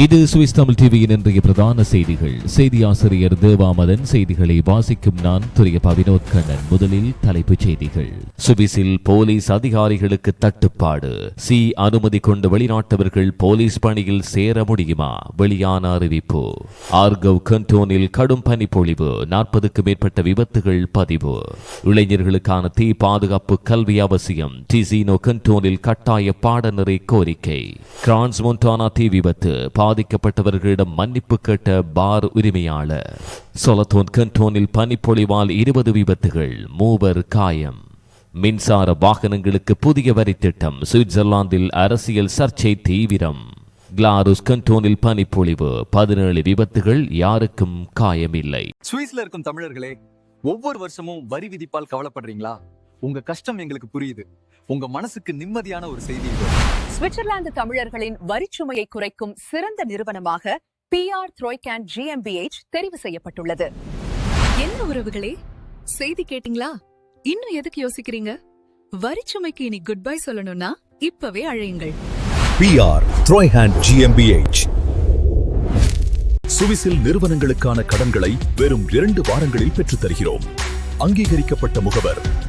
இது சுவிஸ் தமிழ் டிவியின் இன்றைய பிரதான செய்திகள். செய்தி ஆசிரியர் தேவாமதன் செய்திகளை வாசிக்கும் நான் துரியப்பா பவினோத் கண்ணன். முதலில் தலைப்புச் செய்திகள். சுவிஸில் போலீஸ் அதிகாரிகளுக்கு தட்டுப்பாடு. சி அனுமதி கொண்டு வெளிநாட்டவர்கள் போலீஸ் பணியில் சேர முடியுமா? வெளியான அறிவிப்பு. ஆர்கவ் கண்டோனில் கடும் பனிப்பொழிவு. நாற்பதுக்கு மேற்பட்ட விபத்துகள் பதிவு. இளைஞர்களுக்கான தீ பாதுகாப்பு கல்வி அவசியம். டிசினோ கண்டோனில் கட்டாய பாடநெறி கோரிக்கை. கிரான்ஸ் மொன்டானா தீ விபத்து. பாதிக்கப்பட்டவர்களிடம் மன்னிப்பு கேட்ட பார் உரிமையாளர். சொலத்தோன் கண்டோனில் பனிப்பொழிவால் இருபது விபத்துகள் மூவர் காயம். மின்சார வாகனங்களுக்கு புதிய வரி திட்டம் சுவிட்சர்லாந்தில் அரசியல் சர்ச்சை தீவிரம். கிளாருஸ் கண்டோனில் பனிப்பொழிவு பதினேழு விபத்துகள் யாருக்கும் காயமில்லை. சுவிஸ்ல இருக்கும் தமிழர்களே ஒவ்வொரு வருஷமும் வரி விதிப்பால் கவலைப்படுறீங்களா? உங்க கஷ்டம் எங்களுக்கு புரியுது. உங்க மனசுக்கு நிம்மதியான ஒரு செய்தி சுவிட்சர்லாந்து தமிழர்களின் வரிச்சுமையை குறைக்கும் சிறந்த நிறுவனமாக பிஆர் த்ரோய்கேன் ஜிஎம்பிஎச் தெரிவு செய்யப்பட்டுள்ளது. என்ன உறவுகளே? செய்தி கேட்டிங்களா? இன்னும் எதுக்கு யோசிக்கிறீங்க? வரிச்சுமைக்கு இனி குட் பை சொல்லணும்னா இப்பவே அழையுங்கள். பிஆர் த்ரோய்ஹேண்ட் ஜிஎம்பிஎச் சுவிஸில் நிறுவனங்களுக்கான கடன்களை வெறும் இரண்டு வாரங்களில் பெற்றுத் தருகிறோம் அங்கீகரிக்கப்பட்ட முகவர்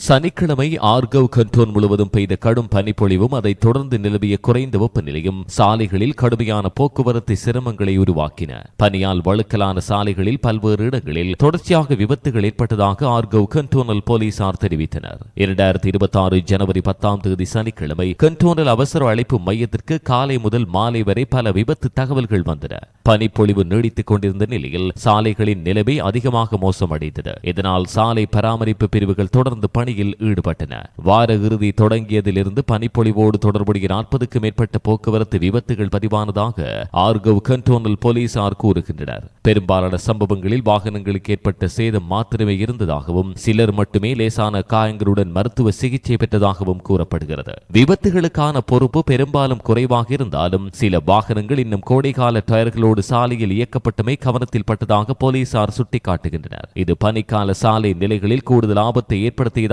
சனிக்கிழமை ஆர்கவ் கண்டோன் முழுவதும் பெய்த கடும் பனிப்பொழிவும் அதைத் தொடர்ந்து நிலவிய குறைந்த வெப்பநிலையும் சாலைகளில் கடுமையான போக்குவரத்து சிரமங்களை உருவாக்கின. பனியால் வழுக்கலான சாலைகளில் பல்வேறு இடங்களில் தொடர்ச்சியாக விபத்துகள் ஏற்பட்டதாக ஆர்கவ் கண்டோனல் போலீசார் தெரிவித்தனர். இரண்டாயிரத்தி இருபத்தி ஆறு ஜனவரி பத்தாம் தேதி சனிக்கிழமை கண்டோனல் அவசர அழைப்பு மையத்திற்கு காலை முதல் மாலை வரை பல விபத்து தகவல்கள் வந்தன. பனிப்பொழிவு நீடித்துக் கொண்டிருந்த நிலையில் சாலைகளின் நிலைமை அதிகமாக மோசமடைந்தது. இதனால் சாலை பராமரிப்பு பிரிவுகள் தொடர்ந்து பணியில் ஈடுபட்டன. வார இறுதி தொடங்கியதிலிருந்து பனிப்பொழிவோடு தொடர்புடைய நாற்பதுக்கு மேற்பட்ட போக்குவரத்து விபத்துகள் பதிவானதாக ஆர்கவ் கண்டோனல் போலீசார் கூறுகின்றனர். பெரும்பாலான சம்பவங்களில் வாகனங்களுக்கு ஏற்பட்ட சேதம் மாத்திரமே இருந்ததாகவும் சிலர் மட்டுமே லேசான காயங்களுடன் மருத்துவ சிகிச்சை பெற்றதாகவும் கூறப்படுகிறது. விபத்துகளுக்கான பொறுப்பு பெரும்பாலும் குறைவாக இருந்தாலும் சில வாகனங்கள் இன்னும் கோடைகால டயர்களோடு சாலையில் இயக்கப்பட்டமை கவனத்தில் பட்டதாக போலீசார் சுட்டிக்காட்டுகின்றனர். இது பனிக்கால சாலை நிலைகளில் கூடுதல் ஆபத்தை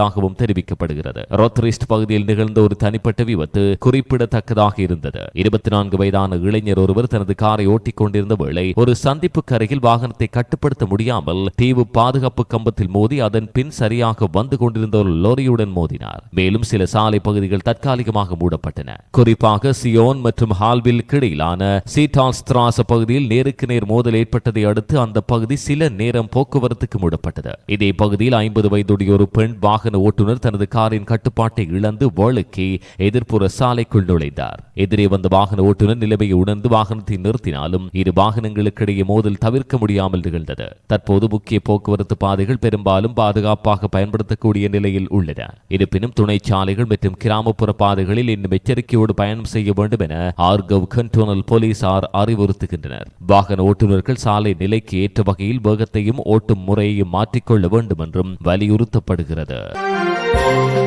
ஏற்படுத்தியதாகவும் தெரிவிக்கப்படுகிறது. ரோத்ரிஸ்ட் பகுதியில் நிகழ்ந்த ஒரு தனிப்பட்ட விபத்து குறிப்பிடத்தக்கதாக இருந்தது. இருபத்தி நான்கு வயதான இளைஞர் ஒருவர் தனது காரை ஓட்டிக் கொண்டிருந்த வேளை ஒரு சந்திப்புக்கு அருகில் வாகனத்தை கட்டுப்படுத்த முடியாமல் தீவு பாதுகாப்பு கம்பத்தில் மோதி அதன் பின் சரியாக வந்து கொண்டிருந்த ஒரு லோரியுடன் மோதினார். மேலும் சில சாலை பகுதிகள் தற்காலிகமாக மூடப்பட்டன. குறிப்பாக சியோன் மற்றும் ஹால்வில் இடையிலான சீட்டால் ஸ்திராச பகுதியில் நேருக்கு நேர் மோதல் ஏற்பட்டதை அடுத்து அந்த பகுதி சில நேரம் போக்குவரத்துக்கு மூடப்பட்டது. இதே பகுதியில் ஐம்பது வயதுடைய ஒரு பெண் வாகன ஓட்டுநர் தனது காரின் கட்டுப்பாட்டை இழந்து வழுக்கி எதிர்ப்புற சாலைக்குள் நுழைந்தார். எதிரே வந்த வாகன ஓட்டுநர் நிலைமையை உணர்ந்து வாகனத்தை நிறுத்தினாலும் இரு வாகனங்களுக்கிடையே மோதல் தவிர்க்க முடியாமல் நிகழ்ந்தது. தற்போது முக்கிய போக்குவரத்து பாதைகள் பெரும்பாலும் பாதுகாப்பாக பயன்படுத்தக்கூடிய நிலையில் உள்ளன. இருப்பினும் துணை சாலைகள் மற்றும் கிராமப்புற பாதைகளில் இன்னும் எச்சரிக்கையோடு பயணம் செய்ய வேண்டும் என ஆர்கவ் கண்டோனல் போலீசார் அறிவுறுத்துகின்றனர். வாகன ஓட்டுநர்கள் சாலை நிலைக்கு ஏற்ற வகையில் வேகத்தையும் ஓட்டும் முறையையும் மாற்றிக்கொள்ள வேண்டும் என்றும் வலியுறுத்தப்படுகிறது. thank you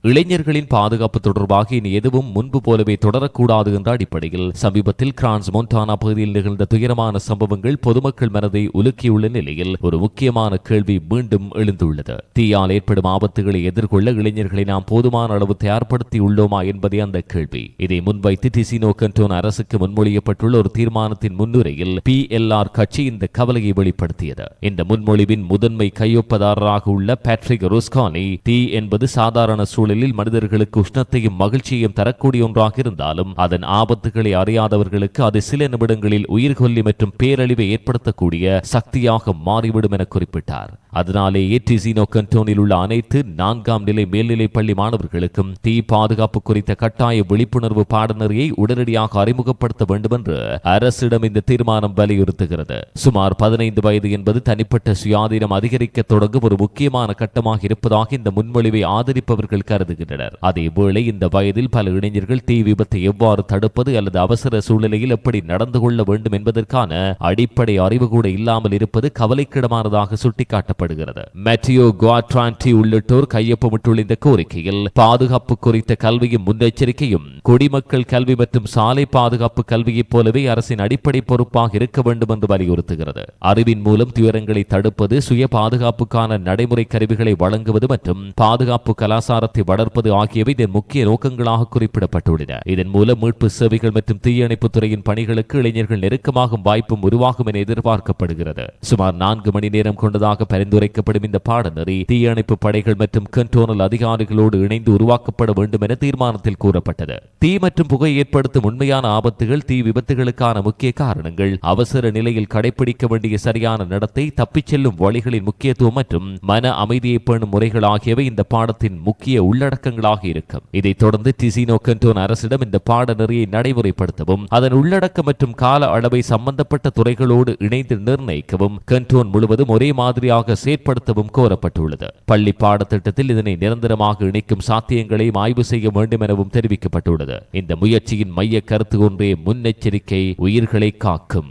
இளைஞர்களின் பாதுகாப்பு தொடர்பாக இனி எதுவும் முன்பு போலவே தொடரக்கூடாது என்ற அடிப்படையில் சமீபத்தில் கிரான்ஸ் மொன்டானா பகுதியில் நிகழ்ந்த துயரமான சம்பவங்கள் பொதுமக்கள் மனதை உலுக்கியுள்ள நிலையில் ஒரு முக்கியமான கேள்வி மீண்டும் எழுந்துள்ளது. தீயால் ஏற்படும் ஆபத்துகளை எதிர்கொள்ள இளைஞர்களை நாம் போதுமான அளவு தயார்படுத்தி உள்ளோமா என்பதே அந்த கேள்வி. இதை முன்வைத்து டிசினோ கண்டோன் அரசுக்கு முன்மொழியப்பட்டுள்ள ஒரு தீர்மானத்தின் முன்னுரையில் பி எல் ஆர் கட்சி இந்த கவலையை வெளிப்படுத்தியது. இந்த முன்மொழிவின் முதன்மை கையொப்பதாரராக உள்ள பேட்ரிக் ரோஸ்கானி தீ என்பது சாதாரண சூழல் சூழலில் மனிதர்களுக்கு உஷ்ணத்தையும் மகிழ்ச்சியையும் தரக்கூடிய ஒன்றாக இருந்தாலும் அதன் ஆபத்துகளை அறியாதவர்களுக்கு அது சில நிமிடங்களில் உயிர்கொல்லி மற்றும் பேரழிவை ஏற்படுத்தக்கூடிய சக்தியாக மாறிவிடும் என குறிப்பிட்டார். அதனாலே ஏற்றிசீனோ கண்டோனில் உள்ள அனைத்து நான்காம் நிலை மேல்நிலைப் பள்ளி மாணவர்களுக்கும் தீ பாதுகாப்பு குறித்த கட்டாய விழிப்புணர்வு பாடநெறியை உடனடியாக அறிமுகப்படுத்த வேண்டும் என்று அரசிடம் இந்த தீர்மானம் வலியுறுத்துகிறது. சுமார் பதினைந்து வயது என்பது தனிப்பட்ட சுயாதீனம் அதிகரிக்க தொடங்கும் ஒரு முக்கியமான கட்டமாக இருப்பதாக இந்த முன்மொழிவை ஆதரிப்பவர்கள் கருதுகின்றனர் அதேவேளை இந்த வயதில் பல இளைஞர்கள் தீ விபத்தை எவ்வாறு தடுப்பது அல்லது அவசர சூழ்நிலையில் எப்படி நடந்து கொள்ள வேண்டும் என்பதற்கான அடிப்படை அறிவு கூட இல்லாமல் இருப்பது கவலைக்கிடமானதாக சுட்டிக்காட்டப்படுகிறது. மெட்டியோ குவாட்ரான்டி உள்ளிட்டோர் கையொப்பமிட்டுள்ள இந்த கோரிக்கையில் பாதுகாப்பு குறித்த கல்வியும் முன்னெச்சரிக்கையும் குடிமக்கள் கல்வி மற்றும் சாலை பாதுகாப்பு கல்வியைப் போலவே அரசின் அடிப்படை பொறுப்பாக இருக்க வேண்டும் என்று வலியுறுத்துகிறது. அறிவின் மூலம் துயரங்களை தடுப்பது சுய பாதுகாப்புக்கான நடைமுறை கருவிகளை வழங்குவது மற்றும் பாதுகாப்பு கலாசாரத்தை வளர்ப்பது ஆகியவை இதன் முக்கிய நோக்கங்களாக குறிப்பிடப்பட்டுள்ளன. இதன் மூலம் மீட்பு சேவைகள் மற்றும் தீயணைப்பு துறையின் பணிகளுக்கு இளைஞர்கள் நெருக்கமாகும் வாய்ப்பும் உருவாகும் என எதிர்பார்க்கப்படுகிறது. சுமார் நான்கு மணி நேரம் கொண்டதாக பரிந்துரைக்கப்படும் இந்த பாடநெறி தீயணைப்பு படைகள் மற்றும் கண்டோனல் அதிகாரிகளோடு இணைந்து உருவாக்கப்பட வேண்டும் என தீர்மானத்தில் கூறப்பட்டது. தீ மற்றும் புகை ஏற்படுத்தும் உண்மையான ஆபத்துகள் தீ விபத்துகளுக்கான முக்கிய காரணங்கள் அவசர நிலையில் கடைபிடிக்க வேண்டிய சரியான நடத்தை தப்பிச் செல்லும் வழிகளின் முக்கியத்துவம் மற்றும் மன அமைதியை பேணும் முறைகள் ஆகியவை இந்த பாடத்தின் முக்கிய உள்ளடக்கங்களாக இருக்கும். இதைத் தொடர்ந்து டிசினோ கண்டோன் அரசிடம் இந்த பாடநெறியை நடைமுறைப்படுத்தவும் அதன் உள்ளடக்கம் மற்றும் கால அளவை சம்பந்தப்பட்ட துறைகளோடு இணைந்து நிர்ணயிக்கவும் கண்டோன் முழுவதும் ஒரே மாதிரியாக செயற்படுத்தவும் கோரப்பட்டுள்ளது. பள்ளி பாடத்திட்டத்தில் இதனை நிரந்தரமாக இணைக்கும் சாத்தியங்களையும் ஆய்வு செய்ய வேண்டும் எனவும் தெரிவிக்கப்பட்டுள்ளது. இந்த முயற்சியின் மைய கருத்து ஒன்றே முன்னெச்சரிக்கை உயிர்களை காக்கும்.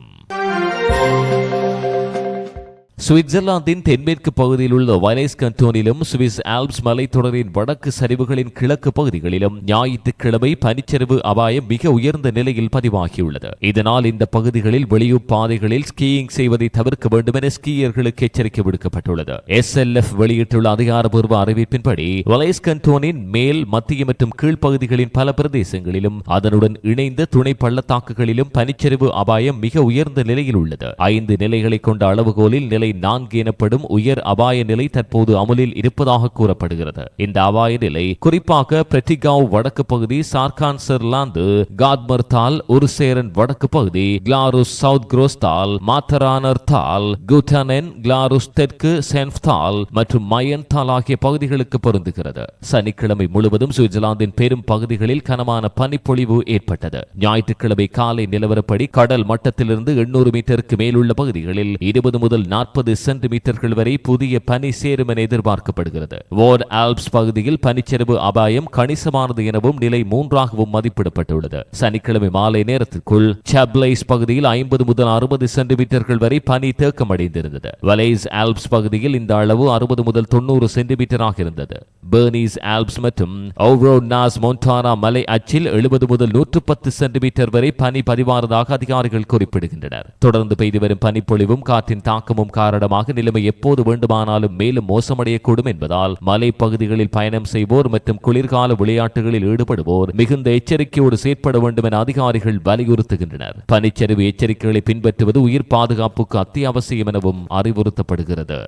சுவிட்சர்லாந்தின் தென்மேற்கு பகுதியில் உள்ள வலைஸ் கண்டோனிலும் சுவிஸ் ஆல்ப்ஸ் மலைத்தொடரின் வடக்கு சரிவுகளின் கிழக்கு பகுதிகளிலும் ஞாயிற்றுக்கிழமை பனிச்சரிவு அபாயம் மிக உயர்ந்த நிலையில் பதிவாகியுள்ளது. இதனால் இந்த பகுதிகளில் வெளியூர் பாதைகளில் ஸ்கீயிங் செய்வதை தவிர்க்க வேண்டும் என ஸ்கீயர்களுக்கு எச்சரிக்கை விடுக்கப்பட்டுள்ளது. எஸ் எல் எஃப் வெளியிட்டுள்ள அதிகாரப்பூர்வ அறிவிப்பின்படி வலைஸ் கண்டோனின் மேல் மத்திய மற்றும் கீழ்ப்பகுதிகளின் பல பிரதேசங்களிலும் அதனுடன் இணைந்த துணை பள்ளத்தாக்குகளிலும் பனிச்சரிவு அபாயம் மிக உயர்ந்த நிலையில் உள்ளது. ஐந்து நிலைகளை கொண்ட அளவுகோலில் நிலை நிலை நான்கு எனப்படும் உயர் அபாய நிலை தற்போது அமலில் இருப்பதாக கூறப்படுகிறது. இந்த அபாய நிலை குறிப்பாக பிரட்டிகாவ் வடக்கு பகுதி சார்கான்சர்லாந்து காத்மர்தால் உருசேரன் வடக்கு பகுதி கிளாருஸ் சவுத் குரோஸ்தால் மாத்தரானர் தால் குட்டனன் கிளாருஸ் தெற்கு சென்ஃப்தால் மற்றும் மயன்தால் ஆகிய பகுதிகளுக்கு பொருந்துகிறது. சனிக்கிழமை முழுவதும் சுவிட்சர்லாந்தின் பெரும் பகுதிகளில் கனமான பனிப்பொழிவு ஏற்பட்டது. ஞாயிற்றுக்கிழமை காலை நிலவரப்படி கடல் மட்டத்திலிருந்து எண்ணூறு மீட்டருக்கு மேலுள்ள பகுதிகளில் இருபது முதல் நாற்பது நாற்பது சென்டிமீட்டர்கள் வரை புதிய பனி சேரும் என எதிர்பார்க்கப்படுகிறது. வோர் ஆல்ப்ஸ் பகுதியில் பனிச்சரிவு அபாயம் கணிசமானது எனவும் நிலை மூன்றாகவும் மதிப்பிடப்பட்டுள்ளது. சனிக்கிழமை மாலை நேரத்திற்குள் சப்லைஸ் பகுதியில் ஐம்பது முதல் அறுபது சென்டிமீட்டர்கள் வரை பனி தேக்கமடைந்திருந்தது. வலைஸ் ஆல்ப்ஸ் பகுதியில் இந்த அளவு அறுபது முதல் தொண்ணூறு சென்டிமீட்டராக இருந்தது. பெர்னீஸ் ஆல்ப்ஸ் மற்றும் ஓவ்ரோ நாஸ் மொன்டானா மலை அச்சில் எழுபது முதல் நூற்று பத்து சென்டிமீட்டர் வரை பனி பதிவானதாக அதிகாரிகள் குறிப்பிடுகின்றனர். தொடர்ந்து பெய்து வரும் பனிப்பொழிவும் காற்றின் தாக்கமும் காரணமாக நிலைமை எப்போது வேண்டுமானாலும் மேலும் மோசமடையக்கூடும் என்பதால் மலைப்பகுதிகளில் பயணம் செய்வோர் மற்றும் குளிர்கால விளையாட்டுகளில் ஈடுபடுவோர் மிகுந்த எச்சரிக்கையோடு செயற்பட வேண்டும் என அதிகாரிகள் வலியுறுத்துகின்றனர். பனிச்சரிவு எச்சரிக்கைகளை பின்பற்றுவது உயிர் பாதுகாப்புக்கு அத்தியாவசியம் எனவும் அறிவுறுத்தப்படுகிறது.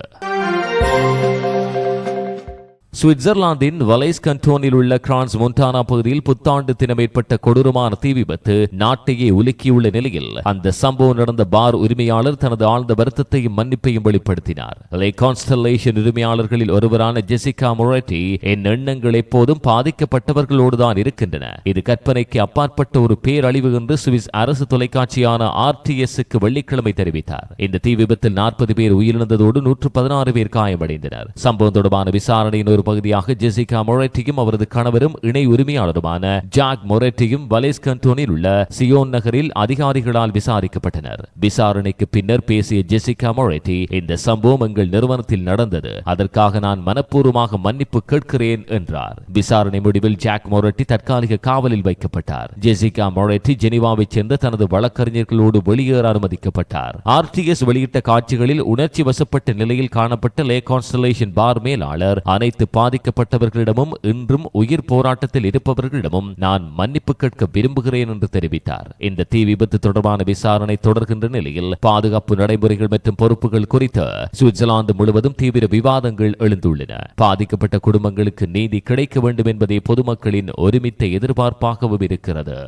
சுவிட்சர்லாந்தின் வலைஸ் கண்டோனில் உள்ள கிரான்ஸ் மொன்டானா பகுதியில் புத்தாண்டு தினம் ஏற்பட்ட கொடூரமான தீ விபத்து நாட்டையே உலுக்கியுள்ள நிலையில் அந்த சம்பவம் நடந்த பார் உரிமையாளர் தனது ஆழ்ந்த வருத்தத்தையும் மன்னிப்பையும் வெளிப்படுத்தினார். லே கான்ஸ்டலேஷன் உரிமையாளர்களில் ஒருவரான ஜெசிகா மொரட்டி என் எண்ணங்கள் எப்போதும் பாதிக்கப்பட்டவர்களோடுதான் இருக்கின்றன. இது கற்பனைக்கு அப்பாற்பட்ட ஒரு பேரழிவு என்று சுவிஸ் அரசு தொலைக்காட்சியான ஆர்டிஎஸ்க்கு வெள்ளிக்கிழமை தெரிவித்தார். இந்த தீ விபத்தில் நாற்பது பேர் உயிரிழந்ததோடு நூற்று பதினாறு பேர் காயமடைந்தனர். சம்பவம் தொடர்பான விசாரணையின் ஒரு பகுதியாக ஜெசிகா மொரட்டியும் அவரது கணவரும் இணை உரிமையாளருமான ஜாக் மொரட்டியும் வலேஸ் கண்டோனில் உள்ள சியோன் நகரில் அதிகாரிகளால் விசாரிக்கப்பட்டனர். விசாரணைக்கு பின்னர் பேசிய ஜெசிகா மொரட்டி இந்த சம்பவம் எங்கள் நிறுவனத்தில் நடந்தது. அதற்காக நான் மனப்பூர்வமாக மன்னிப்பு கேட்கிறேன் என்றார். விசாரணை முடிவில் ஜாக் மொரட்டி தற்காலிக காவலில் வைக்கப்பட்டார். ஜெசிகா மொரட்டி ஜெனிவாவை சேர்ந்த தனது வழக்கறிஞர்களோடு வெளியேற அனுமதிக்கப்பட்டார். ஆர்டிஎஸ் வெளியிட்ட காட்சிகளில் உணர்ச்சி வசப்பட்ட நிலையில் காணப்பட்ட லே கான்ஸ்டலேஷன் பார் மேலாளர் அனைத்து பாதிக்கப்பட்டவர்களிடமும் இன்றும் உயிர் போராட்டத்தில் இருப்பவர்களிடமும் நான் மன்னிப்பு கேட்க விரும்புகிறேன் என்று தெரிவித்தார். இந்த தீ விபத்து தொடர்பான விசாரணை தொடர்கின்ற நிலையில் பாதுகாப்பு நடைமுறைகள் மற்றும் பொறுப்புகள் குறித்து சுவிட்சர்லாந்து முழுவதும் தீவிர விவாதங்கள் எழுந்துள்ளன. பாதிக்கப்பட்ட குடும்பங்களுக்கு நீதி கிடைக்க வேண்டும் என்பதே பொதுமக்களின் ஒருமித்த எதிர்பார்ப்பாகவும் இருக்கிறது.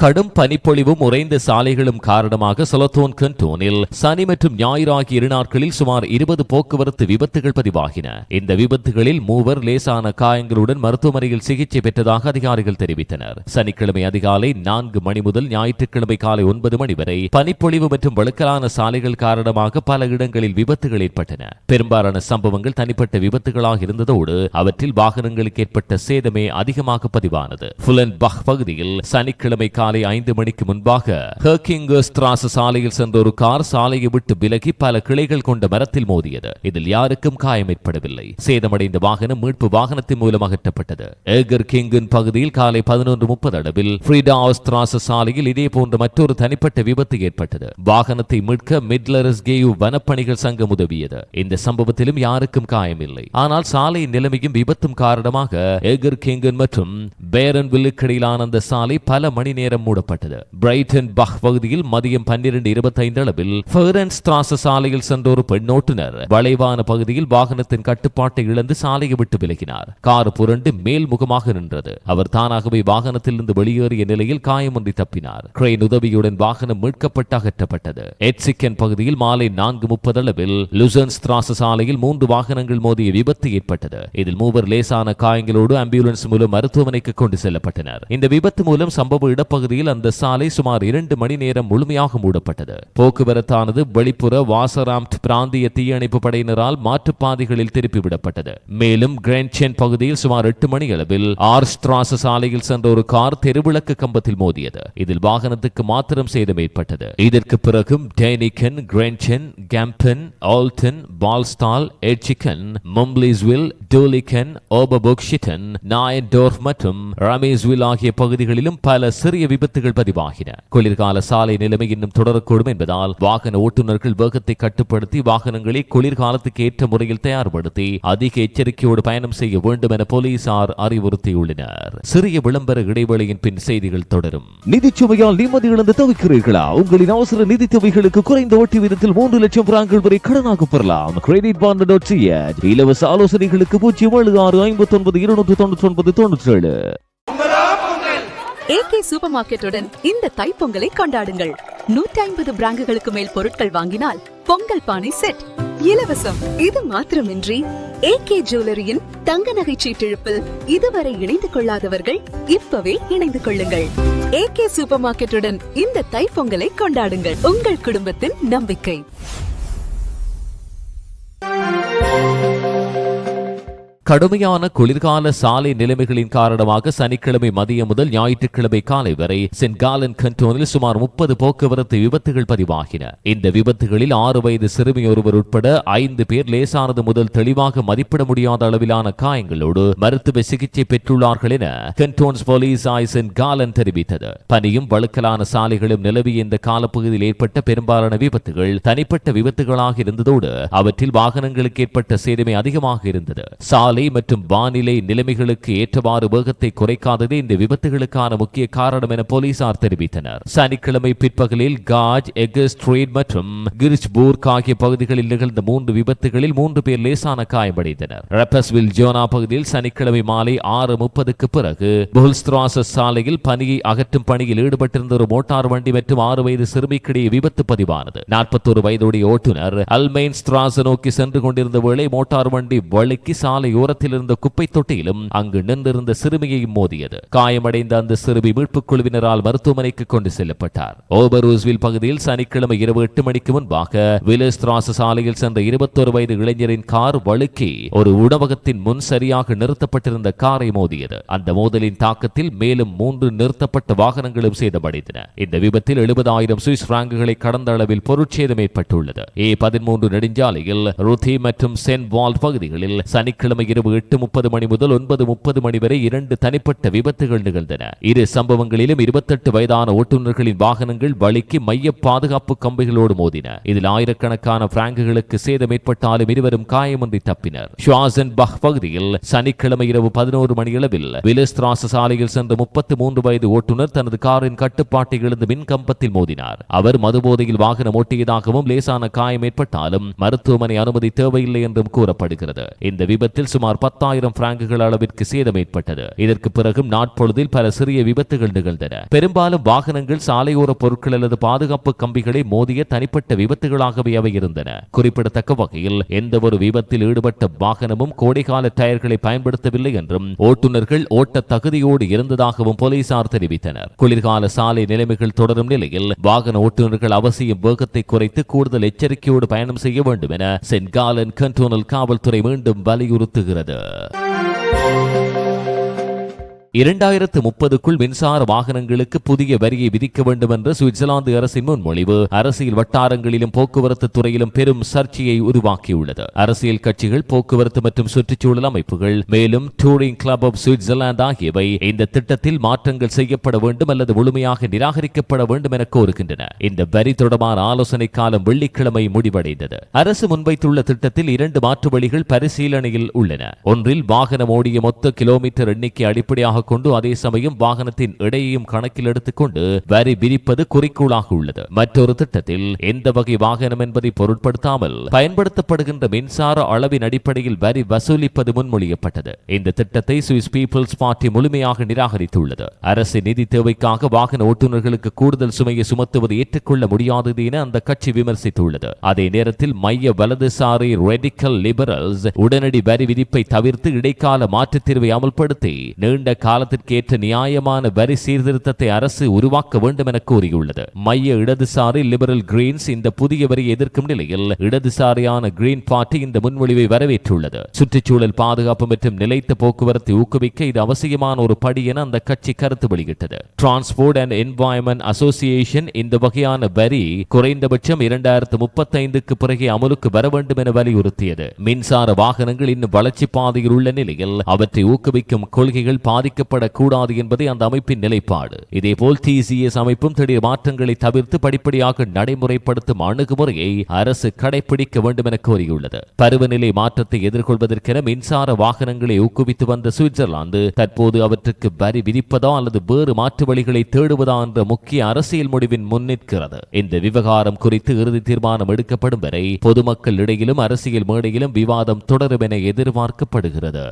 கடும் பனிப்பொழிவும் உறைந்த சாலைகளும் காரணமாக சொலத்தோன் கண்டோனில் சனி மற்றும் ஞாயிறு ஆகிய இரு நாட்களில் சுமார் இருபது போக்குவரத்து விபத்துகள் பதிவாகின. இந்த விபத்துகளில் மூவர் லேசான காயங்களுடன் மருத்துவமனையில் சிகிச்சை பெற்றதாக அதிகாரிகள் தெரிவித்தனர். சனிக்கிழமை அதிகாலை நான்கு மணி முதல் ஞாயிற்றுக்கிழமை காலை ஒன்பது மணி வரை பனிப்பொழிவு மற்றும் வழுக்கலான சாலைகள் காரணமாக பல இடங்களில் விபத்துகள் ஏற்பட்டன. பெரும்பாலான சம்பவங்கள் தனிப்பட்ட விபத்துகளாக இருந்ததோடு அவற்றில் வாகனங்களுக்கு ஏற்பட்ட சேதமே அதிகமாக பதிவானது. புலன் பஹ் பகுதியில் சனிக்கிழமை காலை ஐந்து மணிக்கு முன்பாக ஹர்கிங்கர்ஸ் ஹர்கிங்கர்ஸ்ட்ராஸ் சாலையில் சென்ற ஒரு கார் சாலையை விட்டு விலகி பல கிளைகள் கொண்ட மரத்தில் மோதியது. இதில் யாருக்கும் காயம் ஏற்படவில்லை சேதமடைந்த வாகனம் மீட்பு வாகனத்தின் மூலம் அகற்றப்பட்டது. ஏகர் கிங்கின் பகுதியில் காலை பதினொன்று முப்பது அளவில் ஃப்ரீடாஸ் ஆஸ்திராஸ் சாலையில் இதே போன்ற மற்றொரு தனிப்பட்ட விபத்து ஏற்பட்டது. வாகனத்தை மீட்க மிட்லரஸ் கேயு வனப்பணிகள் சங்கம் உதவியது. இந்த சம்பவத்திலும் யாருக்கும் காயமில்லை. ஆனால் சாலை நிலைமையும் விபத்தும் காரணமாக ஏகர் கிங்கன் மற்றும் பேரன் வில்லுக்கிடையிலான அந்த சாலை பல மணி நேரம் மூடப்பட்டது. பிரைட்டன் பஹ் பகுதியில் மதியம் பன்னிரண்டு இருபத்தைந்து அளவில் ஃபெரன்ஸ் திராச சாலையில் சென்ற ஒரு பெண் ஓட்டுநர் வளைவான பகுதியில் வாகனத்தின் கட்டுப்பாட்டை இழந்து சாலையை விட்டு விலகினார். கார் புரண்டு மேல் முகமாக நின்றது. அவர் தானாகவே வாகனத்திலிருந்து வெளியேறிய நிலையில் காயமொன்றி தப்பினார். கிரெயின் உதவியுடன் வாகனம் மீட்கப்பட்டு அகற்றப்பட்டது. எட்சிக்கன் பகுதியில் மாலை நான்கு முப்பது அளவில் லுசன்ஸ் திராச சாலையில் மூன்று வாகனங்கள் மோதிய விபத்து ஏற்பட்டது. இதில் மூவர் லேசான காயங்களோடு ஆம்புலன்ஸ் மூலம் மருத்துவமனைக்கு கொண்டு செல்லப்பட்டனர். இந்த விபத்து மூலம் சம்பவ இடப்பகுதி பகுதியில் அந்த சாலை சுமார் இரண்டு மணி நேரம் முழுமையாக மூடப்பட்டது. போக்குவரத்தானது வெளிப்புற வாசராம்ட் பிராந்திய தீயணைப்பு படையினரால் மாற்றுப்பாதைகளில் திருப்பிவிடப்பட்டது. மேலும் கிராண்ட்சென் பகுதியில் சுமார் எட்டு மணி அளவில் ஆர்ஸ்ட்ராச சாலையில் சென்ற ஒரு கார் தெருவிளக்கு கம்பத்தில் மோதியது. இதில் வாகனத்துக்கு மாத்திரம் சேதம் ஏற்பட்டது. இதற்கு பிறகும் டேனிகன் கிராண்ட்சென் கேம்பன் ஆல்டன் பால்ஸ்டால் எட்சிகன் மும்ப்ளிஸ்வில் டூலிகன் ஓபபோக்ஷிட்டன் நாயன்டோர்ஃப் மற்றும் ரமேஸ்வில் ஆகிய பகுதிகளிலும் பல சிறிய விபத்துகள் பதிவாகின. குளிர்கால சாலை நிலைமை இன்னும் தொடரக்கூடும் என்பதால் வாகன ஓட்டுநர்கள் வேகத்தை கட்டுப்படுத்தி வாகனங்களை குளிர்காலத்துக்கு ஏற்ற முறையில் தயார்படுத்தி அதிக எச்சரிக்கையோடு பயணம் செய்ய வேண்டும் என போலீசார் அறிவுறுத்தியுள்ளனர். சிறிய விளம்பர இடைவெளியின் பின் செய்திகள் தொடரும். நிதிச்சுமையால் நிம்மதி இழந்து தவிக்கிறீர்களா? உங்களின் அவசர நிதி தேவைகளுக்கு குறைந்த ஓட்டு விதத்தில் மூன்று லட்சம் பிராங்கள் வரை கடனாக பெறலாம். கிரெடிட் பாண்ட் டாட் இலவச ஆலோசனைகளுக்கு பூஜ்ஜியம் ஏழு ஆறு ஐம்பத்தி ஒன்பது இருநூற்று தொண்ணூற்றி ஒன்பது தொண்ணூற்றி ஏழு ஏகே சூப்பர் மார்க்கெட்டுடன் இந்த தைப்பொங்கலை கொண்டாடுங்கள். நூற்றி ஐம்பது பிராங்குகளுக்கு மேல் பொருட்கள் வாங்கினால் பொங்கல் பானை செட் இலவசம். இது மாத்திரமின்றி. ஏகே ஜுவல்லரியின் தங்க நகை சீட்டிழுப்பில் இதுவரை இணைந்து கொள்ளாதவர்கள் இப்பவே இணைந்து கொள்ளுங்கள். ஏகே சூப்பர் மார்க்கெட்டுடன் இந்த தைப்பொங்கலை கொண்டாடுங்கள். உங்கள் குடும்பத்தின் நம்பிக்கை. கடுமையான குளிர்கால சாலை நிலைமைகளின் காரணமாக சனிக்கிழமை மதியம் முதல் ஞாயிற்றுக்கிழமை காலை வரை சென்ட் காலன் கண்டோனில் சுமார் முப்பது போக்குவரத்து விபத்துகள் பதிவாகின. இந்த விபத்துகளில் ஆறு வயது சிறுமி ஒருவர் உட்பட ஐந்து பேர் லேசானது முதல் தெளிவாக மதிப்பிட முடியாத அளவிலான காயங்களோடு மருத்துவ சிகிச்சை பெற்றுள்ளார்கள் என கண்டோன்ஸ் போலீஸ் ஆய் சென்ட் காலன் தெரிவித்தது. பனியும் வழுக்கலான சாலைகளும் நிலவிய இந்த காலப்பகுதியில் ஏற்பட்ட பெரும்பாலான விபத்துகள் தனிப்பட்ட விபத்துகளாக இருந்ததோடு அவற்றில் வாகனங்களுக்கு ஏற்பட்ட சேதமே அதிகமாக இருந்தது. சாலை மற்றும் வானிலை நிலைமைகளுக்கு ஏற்றவாறு வேகத்தை குறைக்காததே இந்த விபத்துகளுக்கான முக்கிய காரணம் என போலீசார் தெரிவித்தனர். சனிக்கிழமை பிற்பகலில் காஜ் ஸ்ட்ரீட் மற்றும் கிரிச்பூர்க் ஆகிய பகுதிகளில் நிகழ்ந்த மூன்று விபத்துகளில் மூன்று பேர் லேசான காயமடைந்தனர். ரப்பஸ்வில் ஜோனா பகுதியில் சனிக்கிழமை மாலை ஆறு முப்பதுக்கு பிறகு புல்ஸ்திராச சாலையில் பனியை அகற்றும் பணியில் ஈடுபட்டிருந்த ஒரு மோட்டார் வண்டி மற்றும் ஆறு வயது சிறுமிக்கிடையே விபத்து பதிவானது. நாற்பத்தோரு வயதுடைய ஓட்டுநர் அல்மெயின் ஸ்திராச நோக்கி சென்று கொண்டிருந்த வேளை மோட்டார் வண்டி வழுக்கி சாலை தூரத்தில் இருந்த குப்பை தொட்டியிலும் அங்கு நின்றிருந்த சிறுமியை மோதியது. காயமடைந்த அந்த சிறுமி மீட்புக் குழுவினரால் மருத்துவமனைக்கு கொண்டு செல்லப்பட்டார். ஓபரூஸ்வில் பகுதியில் சனிக்கிழமை இரவு எட்டு மணிக்கு முன்பாக விலஸ் திராச சாலையில் சென்ற இருபத்தோரு வயது இளைஞரின் கார் வழுக்கி ஒரு உணவகத்தின் முன் சரியாக நிறுத்தப்பட்டிருந்த காரை மோதியது. அந்த மோதலின் தாக்கத்தில் மேலும் மூன்று நிறுத்தப்பட்ட வாகனங்களும் சேதமடைந்தன. இந்த விபத்தில் எழுபதாயிரம் சுவிஸ் பிராங்குகளை கடந்த அளவில் பொருட்சேதம் ஏற்பட்டுள்ளது. ஏ பதிமூன்று நெடுஞ்சாலையில் ருதி மற்றும் சென் வால் பகுதிகளில் சனிக்கிழமை இரவு எட்டு முப்பது மணி முதல் ஒன்பது முப்பது மணி வரை இரண்டு தனிப்பட்ட விபத்துகள் நிகழ்ந்தன. இரு சம்பவங்களிலும் இருபத்தெட்டு வயதான ஓட்டுநர்களின் வாகனங்கள் வழிக்கு மைய பாதுகாப்பு கம்பிகளோடு மோதின. இதில் ஆயிரக்கணக்கான பிராங்குகளுக்கு சேதம் ஏற்பட்டாலும் இருவரும் காயமின்றி தப்பினர். ஷுவாசன் பஹ் பகுதியில் சனிக்கிழமை இரவு பதினோரு மணியளவில் விலஸ்திராச சாலையில் சென்ற முப்பத்தி மூன்று வயது ஓட்டுநர் தனது காரின் கட்டுப்பாட்டை இழந்து மின் கம்பத்தில் மோதினார். அவர் மதுபோதையில் வாகனம் ஓட்டியதாகவும் லேசான காயம் ஏற்பட்டாலும் மருத்துவமனை அனுமதி தேவையில்லை என்றும் கூறப்படுகிறது. இந்த விபத்தில் சுமார் பத்தாயிரம் பிராங்குகள் அளவிற்கு சேதம் ஏற்பட்டது. இதற்கு பிறகும் நாட்பொழுதில் பல சிறிய விபத்துகள் நிகழ்ந்தன. பெரும்பாலும் வாகனங்கள் சாலையோர பொருட்கள் அல்லது பாதுகாப்பு கம்பிகளை மோதிய தனிப்பட்ட விபத்துகளாகவே அவை இருந்தன. குறிப்பிடத்தக்க வகையில் எந்த ஒரு விபத்தில் ஈடுபட்ட வாகனமும் கோடைகால டயர்களை பயன்படுத்தவில்லை என்றும் ஓட்டுநர்கள் ஓட்ட தகுதியோடு இருந்ததாகவும் போலீசார் தெரிவித்தனர். குளிர்கால சாலை நிலைமைகள் தொடரும் நிலையில் வாகன ஓட்டுநர்கள் அவசியம் வேகத்தை குறைத்து கூடுதல் எச்சரிக்கையோடு பயணம் செய்ய வேண்டும் என சென்ட் காலன் கண்டோனல் காவல்துறை மீண்டும் வலியுறுத்துகிறது ぐらいで இரண்டாயிரத்து முப்பதுக்குள் மின்சார வாகனங்களுக்கு புதிய வரியை விதிக்க வேண்டும் என்ற சுவிட்சர்லாந்து அரசின் முன்மொழிவு. அரசியல் வட்டாரங்களிலும் போக்குவரத்து துறையிலும் பெரும் சர்ச்சையை உருவாக்கியுள்ளது. அரசியல் கட்சிகள் போக்குவரத்து மற்றும் சுற்றுச்சூழல் அமைப்புகள் மேலும் டூரிங் கிளப் ஆஃப் சுவிட்சர்லாந்து ஆகியவை இந்த திட்டத்தில் மாற்றங்கள் செய்யப்பட வேண்டும் அல்லது முழுமையாக நிராகரிக்கப்பட வேண்டும் என கோருகின்றன. இந்த வரி தொடர்பான ஆலோசனை காலம் வெள்ளிக்கிழமை முடிவடைந்தது. அரசு முன்வைத்துள்ள திட்டத்தில் இரண்டு மாற்று வழிகள் பரிசீலனையில் உள்ளன. ஒன்றில் வாகனம் ஓடிய மொத்த கிலோமீட்டர் எண்ணிக்கை அடிப்படையாக கொண்டு அதே சமயம் வாகனத்தின் எடையையும் கணக்கில் எடுத்துக்கொண்டு வரி விதிப்பது குறிக்கோளாக உள்ளது. மற்றொரு திட்டத்தில் எந்த வகை வாகனம் என்பதை பொருட்படுத்தாமல் பயன்படுத்தப்படுகின்ற மின்சார அளவின் அடிப்படையில் வரி வசூலிப்பது முன்மொழியப்பட்டது. இந்த திட்டத்தை சுவிஸ் பீப்புள்ஸ் பார்ட்டி முழுமையாக நிராகரித்துள்ளது. அரசு நிதி தேவைக்காக வாகன ஓட்டுநர்களுக்கு கூடுதல் சுமையை சுமத்துவது ஏற்றுக்கொள்ள முடியாதது என அந்த கட்சி விமர்சித்துள்ளது. அதே நேரத்தில் மைய வலதுசாரி ரெடிக்கல் லிபரல்ஸ் உடனடி வரி விதிப்பை தவிர்த்து இடைக்கால மாற்றுத் தீர்வை அமல்படுத்தி நீண்ட காலத்திற்கேற்ற நியாயமான வரி சீர்திருத்தத்தை அரசு உருவாக்க வேண்டும் என கூறியுள்ளது. மைய இடதுசாரி லிபரல் கிரீன்ஸ் இந்த புதிய வரியை எதிர்க்கும் நிலையில் இடதுசாரியான கிரீன் பார்ட்டி இந்த முன்மொழிவை வரவேற்றுள்ளது. சுற்றுச்சூழல் பாதுகாப்பு மற்றும் நிலைத்த போக்குவரத்தை ஊக்குவிக்க இது அவசியமான ஒரு படி என அந்த கட்சி கருத்து வெளியிட்டது. டிரான்ஸ்போர்ட் அண்ட் என்வாயன்மெண்ட் அசோசியேஷன் இந்த வகையான வரி குறைந்தபட்சம் இரண்டாயிரத்து முப்பத்தைந்துக்கு பிறகு அமலுக்கு வர வேண்டும் என வலியுறுத்தியது. மின்சார வாகனங்கள் இன்னும் வளர்ச்சி பாதையில் உள்ள நிலையில் அவற்றை ஊக்குவிக்கும் கொள்கைகள் பாதிக்கப்படக்கூடாது என்பதே அந்த அமைப்பின் நிலைப்பாடு. இதேபோல் டிசிஎஸ் அமைப்பும் திடீர் மாற்றங்களை தவிர்த்து படிப்படியாக நடைமுறைப்படுத்தும் அணுகுமுறையை அரசு கடைபிடிக்க வேண்டும் என கோரியுள்ளது. பருவநிலை மாற்றத்தை எதிர்கொள்வதற்கென மின்சார வாகனங்களை ஊக்குவித்து வந்த சுவிட்சர்லாந்து தற்போது அவற்றுக்கு வரி விதிப்பதா அல்லது வேறு மாற்று வழிகளை தேடுவதா என்ற முக்கிய அரசியல் முடிவின் முன்னிற்கிறது இந்த விவகாரம் குறித்து இறுதி தீர்மானம் எடுக்கப்படும் வரை பொதுமக்கள் இடையிலும் அரசியல் மேடையிலும் விவாதம் தொடரும் என எதிர்பார்க்கப்படுகிறது.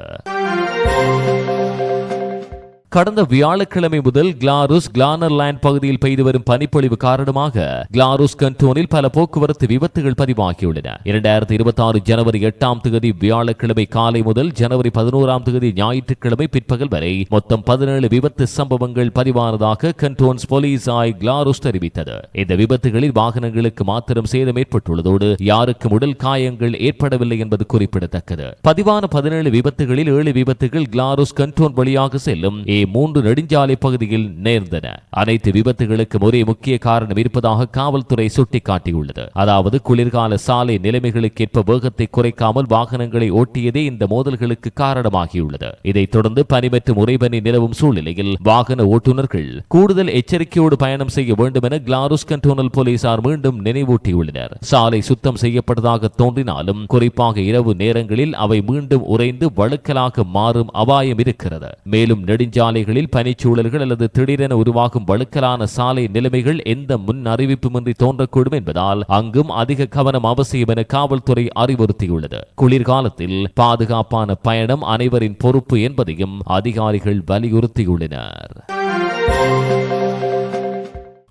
கடந்த வியாழக்கிழமை முதல் கிளாருஸ் கிளானர்லேண்ட் பகுதியில் பெய்து வரும் பனிப்பொழிவு காரணமாக கிளாருஸ் கண்டோனில் பல போக்குவரத்து விபத்துகள் பதிவாகியுள்ளன. இரண்டாயிரத்தி இருபத்தி ஆறு ஜனவரி எட்டாம் தேதி வியாழக்கிழமை காலை முதல் ஜனவரி பதினோராம் தேதி ஞாயிற்றுக்கிழமை பிற்பகல் வரை மொத்தம் பதினேழு விபத்து சம்பவங்கள் பதிவானதாக கண்டோன்ஸ் போலீஸ் ஆய் கிளாருஸ் தெரிவித்தது. இந்த விபத்துகளில் வாகனங்களுக்கு மாத்திரம் சேதம் ஏற்பட்டுள்ளதோடு யாருக்கும் உடல் காயங்கள் ஏற்படவில்லை என்பது குறிப்பிடத்தக்கது. பதிவான பதினேழு விபத்துகளில் ஏழு விபத்துகள் கிளாருஸ் கண்டோன் வழியாக செல்லும். ஏ மூன்று நெடுஞ்சாலை பகுதியில் நேர்ந்தன. அனைத்து விபத்துகளுக்கும் ஒரே முக்கிய காரணம் இருப்பதாக காவல்துறை சுட்டிக்காட்டியுள்ளது. அதாவது குளிர்கால சாலை நிலைமைகளுக்கேற்ப வேகத்தை குறைக்காமல் வாகனங்களை ஓட்டியதே இந்த மோதல்களுக்கு காரணமாகியுள்ளது. இதைத் தொடர்ந்து பனி மற்றும் உறைபனி நிலவும் சூழ்நிலையில் வாகன ஓட்டுநர்கள் கூடுதல் எச்சரிக்கையோடு பயணம் செய்ய வேண்டும் என கிளாருஸ் கண்டோனல் போலீசார் மீண்டும் நினைவூட்டியுள்ளனர். சாலை சுத்தம் செய்யப்பட்டதாக தோன்றினாலும் குறிப்பாக இரவு நேரங்களில் அவை மீண்டும் உறைந்து வழுக்கலாக மாறும் அபாயம் இருக்கிறது. மேலும் நெடுஞ்சாலை சாலைகளில் பனிச்சூழல்கள் அல்லது திடீரென உருவாகும் வழுக்கலான சாலை நிலைமைகள் எந்த முன் அறிவிப்புமின்றி தோன்றக்கூடும் என்பதால் அங்கும் அதிக கவனம் அவசியம் என காவல்துறை அறிவுறுத்தியுள்ளது. குளிர்காலத்தில் பாதுகாப்பான பயணம் அனைவரின் பொறுப்பு என்பதையும் அதிகாரிகள் வலியுறுத்தியுள்ளனர்.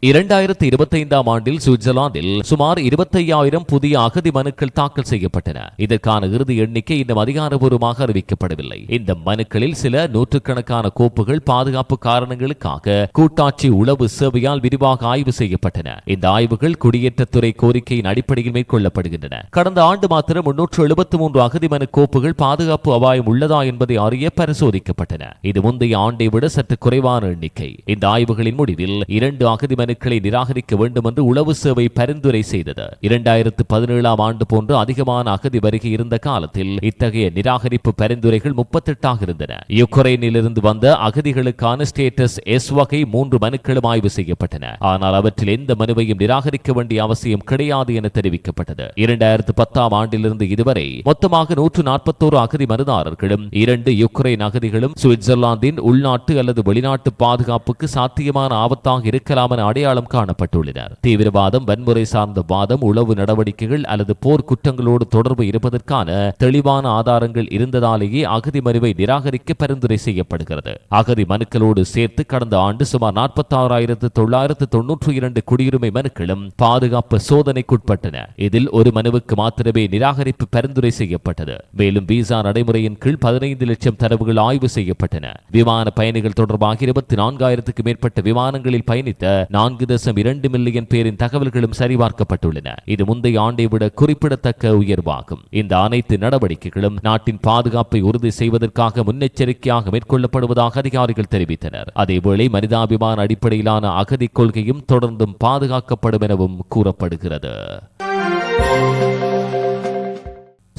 இரண்டாயிரத்தி இருபத்தைந்தாம் ஆண்டில் சுவிட்சர்லாந்தில் சுமார் இருபத்தையாயிரம் புதிய அகதி மனுக்கள் தாக்கல் செய்யப்பட்டன. இதற்கான இறுதி எண்ணிக்கை இன்னும் அதிகாரபூர்வமாக அறிவிக்கப்படவில்லை. இந்த மனுக்களில் சில நூற்றுக்கணக்கான கோப்புகள் பாதுகாப்பு காரணங்களுக்காக கூட்டாட்சி உளவு சேவையால் விரிவாக ஆய்வு செய்யப்பட்டன. இந்த ஆய்வுகள் குடியேற்றத்துறை கோரிக்கையின் அடிப்படையில் மேற்கொள்ளப்படுகின்றன. கடந்த ஆண்டு மாத்திரம் முன்னூற்று எழுபத்தி மூன்று அகதி மனு கோப்புகள் பாதுகாப்பு அபாயம் உள்ளதா என்பதை அறிய பரிசோதிக்கப்பட்டன. இது முந்தைய ஆண்டை விட சற்று குறைவான எண்ணிக்கை. இந்த ஆய்வுகளின் முடிவில் இரண்டு அகதி மனு மனுக்களை நிராகரிக்க வேண்டும் என்று உளவு சேவை பரிந்துரை செய்தது. இரண்டாயிரத்து பதினேழாம் ஆண்டு போன்று அதிகமான அகதி வருகை இருந்த காலத்தில் இத்தகைய நிராகரிப்பு பரிந்துரைகள் முப்பத்தெட்டாக இருந்தன. யுக்ரைனிலிருந்து வந்த அகதிகளுக்கான ஸ்டேட்டஸ் எஸ் வகை மூன்று மனுக்களும் ஆய்வு செய்யப்பட்டன. ஆனால் அவற்றில் எந்த மனுவையும் நிராகரிக்க வேண்டிய அவசியம் கிடையாது என தெரிவிக்கப்பட்டது. இரண்டாயிரத்து பத்தாம் ஆண்டிலிருந்து இதுவரை மொத்தமாக நூற்று நாற்பத்தோரு அகதி மனுதாரர்களும் இரண்டு யுக்ரைன் அகதிகளும் சுவிட்சர்லாந்தின் உள்நாட்டு அல்லது வெளிநாட்டு பாதுகாப்புக்கு சாத்தியமான ஆபத்தாக இருக்கலாம் என அடையாளம் காணப்பட்டுள்ளனர். தீவிரவாதம் வன்முறை சார்ந்த வாதம் உளவு நடவடிக்கைகள் அல்லது போர் குற்றங்களோடு தொடர்பு இருப்பதற்கான தெளிவான ஆதாரங்கள் இருந்ததாலேயே அகதி மனுவை நிராகரிக்க பரிந்துரை செய்யப்படுகிறது. அகதி மனுக்களோடு சேர்த்து கடந்த ஆண்டு சுமார் நாற்பத்தாறாயிரத்து தொள்ளாயிரத்து தொன்னூற்றி இரண்டு குடியுரிமை மனுக்களும் பாதுகாப்பு சோதனைக்குட்பட்டன. இதில் ஒரு மனுவுக்கு மாத்திரமே நிராகரிப்பு பரிந்துரை செய்யப்பட்டது. மேலும் விசா நடைமுறையின் கீழ் பதினைந்து லட்சம் தரவுகள் ஆய்வு செய்யப்பட்டன. விமான பயணிகள் தொடர்பாக இருபத்தி நான்காயிரத்துக்கு மேற்பட்ட விமானங்களில் பயணித்த நான்கு தசம் இரண்டு மில்லியன் பேரின் தகவல்களும் சரிபார்க்கப்பட்டுள்ளன. இது முந்தைய ஆண்டை விட குறிப்பிடத்தக்க உயர்வாகும். இந்த அனைத்து நடவடிக்கைகளும் நாட்டின் பாதுகாப்பை உறுதி செய்வதற்காக முன்னெச்சரிக்கையாக மேற்கொள்ளப்படுவதாக அதிகாரிகள் தெரிவித்தனர். அதேவேளை மனிதாபிமான அடிப்படையிலான அகதி கொள்கையும் தொடர்ந்தும் பாதுகாக்கப்படும் எனவும் கூறப்படுகிறது.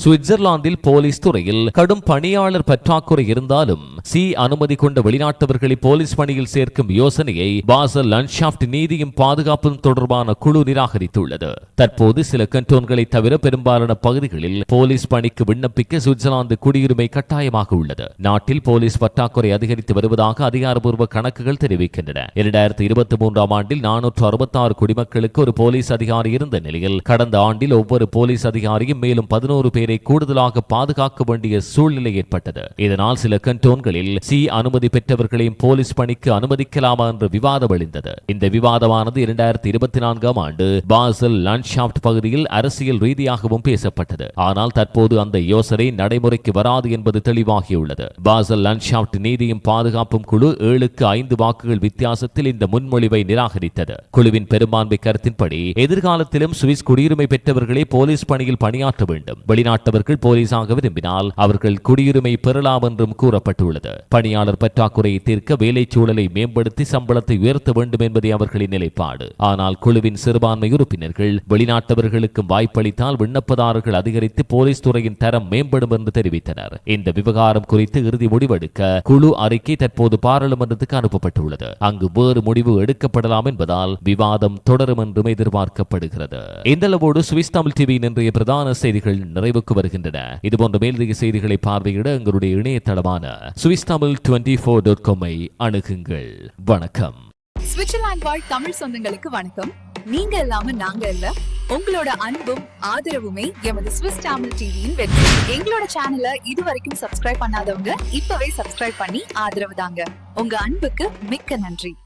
சுவிட்சர்லாந்தில் போலீஸ் துறையில் கடும் பணியாளர் பற்றாக்குறை இருந்தாலும் சி அனுமதி கொண்ட வெளிநாட்டவர்களை போலீஸ் பணியில் சேர்க்கும் யோசனையை பாசல் லன்ஷாப்ட் நீதியும் பாதுகாப்பும் தொடர்பான குழு நிராகரித்துள்ளது. தற்போது சில கண்டோன்களை தவிர பெரும்பாலான பகுதிகளில் போலீஸ் பணிக்கு விண்ணப்பிக்க சுவிட்சர்லாந்து குடியுரிமை கட்டாயமாக உள்ளது. நாட்டில் போலீஸ் பற்றாக்குறை அதிகரித்து வருவதாக அதிகாரப்பூர்வ கணக்குகள் தெரிவிக்கின்றன. இரண்டாயிரத்தி இருபத்தி மூன்றாம் ஆண்டில் நானூற்று அறுபத்தாறு குடிமக்களுக்கு ஒரு போலீஸ் அதிகாரி இருந்த நிலையில் கடந்த ஆண்டில் ஒவ்வொரு போலீஸ் அதிகாரியும் மேலும் பதினோரு பேர் பேரை கூடுதலாக பாதுகாக்க வேண்டிய சூழ்நிலை ஏற்பட்டது. இதனால் சில கண்டோன்களில் சி அனுமதி பெற்றவர்களையும் போலீஸ் பணிக்கு அனுமதிக்கலாமா என்று விவாதம் எழுந்தது. இந்த விவாதமானது இரண்டாயிரத்தி இருபத்தி நான்காம் ஆண்டு பாசல் லாண்ட்ஷாப்ட் பகுதியில் அரசியல் ரீதியாகவும் பேசப்பட்டது. ஆனால் தற்போது அந்த யோசனை நடைமுறைக்கு வராது என்பது தெளிவாகியுள்ளது. பாசல் லாண்ட்ஷாப்ட் நீதியும் பாதுகாப்பும் குழு ஏழுக்கு ஐந்து வாக்குகள் வித்தியாசத்தில் இந்த முன்மொழிவை நிராகரித்தது. குழுவின் பெரும்பான்மை கருத்தின்படி எதிர்காலத்திலும் சுவிஸ் குடியுரிமை பெற்றவர்களே போலீஸ் பணியில் பணியாற்ற வேண்டும். வெளிநாட்டு வெளிநாட்டவர்கள் போலீஸாக விரும்பினால் அவர்கள் குடியுரிமை பெறலாம் என்றும் கூறப்பட்டுள்ளது. பணியாளர் பற்றாக்குறையை தீர்க்க வேலை சூழலை மேம்படுத்தி சம்பளத்தை உயர்த்த வேண்டும் என்பதே அவர்களின் நிலைப்பாடு. ஆனால் குழுவின் சிறுபான்மை உறுப்பினர்கள் வெளிநாட்டவர்களுக்கும் வாய்ப்பளித்தால் விண்ணப்பதாரர்கள் அதிகரித்து போலீஸ் துறையின் தரம் மேம்படும் என்று தெரிவித்தனர். இந்த விவகாரம் குறித்து இறுதி முடிவெடுக்க குழு அறிக்கை தற்போது பாராளுமன்றத்துக்கு அனுப்பப்பட்டுள்ளது. அங்கு வேறு முடிவு எடுக்கப்படலாம் என்பதால் விவாதம் தொடரும் என்றும் எதிர்பார்க்கப்படுகிறது. இந்தளவோடு சுவிஸ் தமிழ் டிவியின் இன்றைய பிரதான செய்திகள் நிறைவுக்கு வருகின்றன. இதுபோன்ற மேலதிக செய்திகளை பார்வையிட எங்களுடைய இணையதளமான Swiss Tamil twenty four dot காமை அணுகுங்கள். வணக்கம். சுவிட்சர்லாந்து வாழ் தமிழ் சொந்தங்களுக்கு வணக்கம். நீங்க இல்லாம நாங்க இல்ல. உங்களோட அன்பும் ஆதரவுமே எமது ஸ்விஸ் தமிழ் டிவியின் வெற்றி. எங்களோட சேனலை இதுவரைக்கும் சப்ஸ்கிரைப் பண்ணாதவங்க இப்பவே சப்ஸ்கிரைப் பண்ணி ஆதரவு தாங்க. உங்க அன்புக்கு மிக்க நன்றி.